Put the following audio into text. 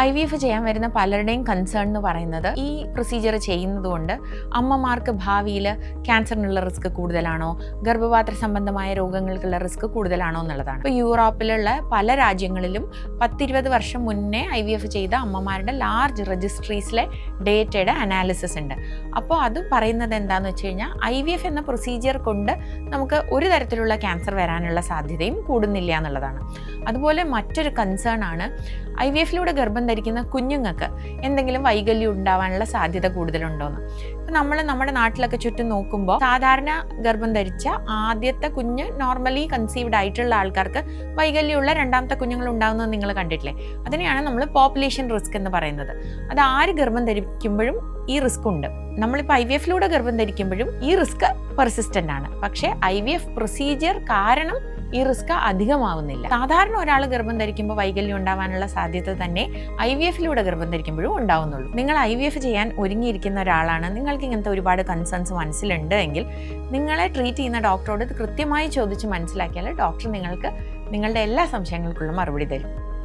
I V F ചെയ്യാൻ വരുന്ന പലരുടെയും കൺസേൺ എന്ന് പറയുന്നത് ഈ പ്രൊസീജിയർ ചെയ്യുന്നതുകൊണ്ട് അമ്മമാർക്ക് ഭാവിയിൽ ക്യാൻസറിനുള്ള റിസ്ക് കൂടുതലാണോ? ഗർഭപാത്ര സംബന്ധമായ രോഗങ്ങൾക്കുള്ള റിസ്ക് കൂടുതലാണോ എന്നുള്ളതാണ്. ഇപ്പോൾ യൂറോപ്പിലുള്ള പല രാജ്യങ്ങളിലും പത്തിരുപത് വർഷം മുന്നേ ഐ വി എഫ് ചെയ്ത അമ്മമാരുടെ ലാർജ് രജിസ്ട്രീസിലെ ഡേറ്റയുടെ അനാലിസിസ് ഉണ്ട്. അപ്പോൾ അത് പറയുന്നത് എന്താണെന്ന് വെച്ച് കഴിഞ്ഞാൽ ഐ വി എഫ് എന്ന പ്രൊസീജിയർ കൊണ്ട് നമുക്ക് ഒരു തരത്തിലുള്ള ക്യാൻസർ വരാനുള്ള സാധ്യതയും കൂടുന്നില്ല എന്നുള്ളതാണ്. അതുപോലെ മറ്റൊരു കൺസേൺ ആണ് ഐ വി എഫിലൂടെ ഗർഭം ധരിക്കുന്ന കുഞ്ഞുങ്ങൾക്ക് എന്തെങ്കിലും വൈകല്യം ഉണ്ടാവാനുള്ള സാധ്യത കൂടുതലുണ്ടോയെന്ന് ഇപ്പം നമ്മൾ നമ്മുടെ നാട്ടിലൊക്കെ ചുറ്റും നോക്കുമ്പോൾ സാധാരണ ഗർഭം ധരിച്ച ആദ്യത്തെ കുഞ്ഞ് നോർമലി കൺസീവ്ഡ് ആയിട്ടുള്ള ആൾക്കാർക്ക് വൈകല്യമുള്ള രണ്ടാമത്തെ കുഞ്ഞുങ്ങൾ ഉണ്ടാകുന്നത് നിങ്ങൾ കണ്ടിട്ടില്ലേ? അതിനെയാണ് നമ്മൾ പോപ്പുലേഷൻ റിസ്ക് എന്ന് പറയുന്നത്. അത് ആര് ഗർഭം ധരിക്കുമ്പോഴും ഈ റിസ്ക് ഉണ്ട്. നമ്മളിപ്പോൾ ഐ വി എഫിലൂടെ ഗർഭം ധരിക്കുമ്പോഴും ഈ റിസ്ക് പെർസിസ്റ്റന്റ് ആണ്. പക്ഷേ ഐ വി എഫ് പ്രൊസീജിയർ കാരണം ഈ റിസ്ക് അധികമാവുന്നില്ല. സാധാരണ ഒരാൾ ഗർഭം ധരിക്കുമ്പോൾ വൈകല്യം ഉണ്ടാവാനുള്ള സാധ്യത തന്നെ ഐ വി എഫിലൂടെ ഗർഭം ധരിക്കുമ്പോഴും ഉണ്ടാവുന്നുള്ളൂ. നിങ്ങൾ ഐ വി എഫ് ചെയ്യാൻ ഒരുങ്ങിയിരിക്കുന്ന ഒരാളാണ് നിങ്ങൾക്ക് ഇങ്ങനത്തെ ഒരുപാട് കൺസേൺസ് മനസ്സിലുണ്ട് എങ്കിൽ നിങ്ങളെ ട്രീറ്റ് ചെയ്യുന്ന ഡോക്ടറോട് ഇത് കൃത്യമായി ചോദിച്ച് മനസ്സിലാക്കിയാൽ ഡോക്ടർ നിങ്ങൾക്ക് നിങ്ങളുടെ എല്ലാ സംശയങ്ങൾക്കുള്ള മറുപടി തരും.